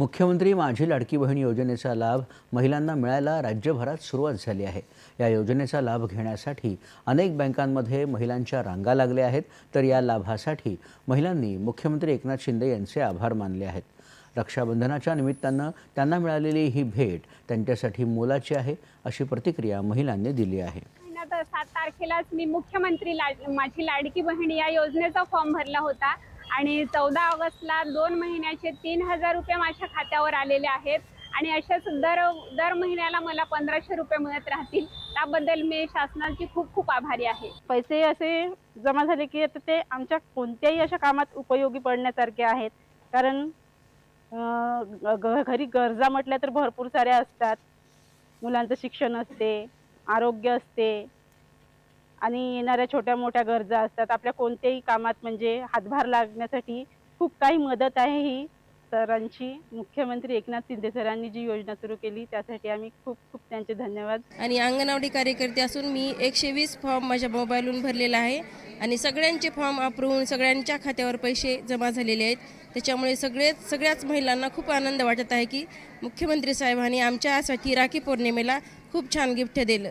मुख्यमंत्री माझी लाडकी बहीण योजनेचा लाभ महिलांना मिळायला राज्यभरात सुरुवात झाली आहे. या योजनेचा लाभ घेण्यासाठी अनेक बँकांमध्ये महिलांच्या रांगा लागल्या आहेत. तर या लाभासाठी महिलांनी मुख्यमंत्री एकनाथ शिंदे यांचे आभार मानले आहेत. रक्षाबंधनाच्या निमित्तानं त्यांना मिळालेली ही भेट त्यांच्यासाठी मोलाची आहे अशी प्रतिक्रिया महिलांनी दिली आहे. सात तारखेलाच मी मुख्यमंत्री लाड माझी लाडकी बहीण या योजनेचा फॉर्म भरला होता. आणि चौदा ऑगस्टला दोन महिन्याचे तीन हजार रुपये माझ्या खात्यावर आलेले आहेत. आणि अशाच दर दर महिन्याला मला पंधराशे रुपये मिळत राहतील. त्याबद्दल मी शासनाची खूप खूप आभारी आहे. पैसे असे जमा झाले की आता ते आमच्या कोणत्याही अशा कामात उपयोगी पडण्यासारखे आहेत. कारण घरी गरजा म्हटल्या तर भरपूर साऱ्या असतात. मुलांचं शिक्षण असते आरोग्य असते. आणि येणाऱ्या छोट्या मोठ्या गरजा असतात. आपल्या कोणत्याही कामात म्हणजे हातभार लागण्यासाठी खूप काही मदत आहे ही. सरांची मुख्यमंत्री एकनाथ शिंदे सरांनी जी योजना सुरू केली त्यासाठी आम्ही खूप खूप त्यांचे धन्यवाद. आणि अंगणवाडी कार्यकर्ते असून मी एकशे वीस फॉर्म माझ्या मोबाईलवरून भरलेला आहे आणि सगळ्यांचे फॉर्म अप्रूव्ह सगळ्यांच्या खात्यावर पैसे जमा झालेले आहेत. त्याच्यामुळे सगळेच सगळ्याच महिलांना खूप आनंद वाटत आहे की मुख्यमंत्री साहेबांनी आमच्यासाठी राखी पौर्णिमेला खूप छान गिफ्ट दिलं.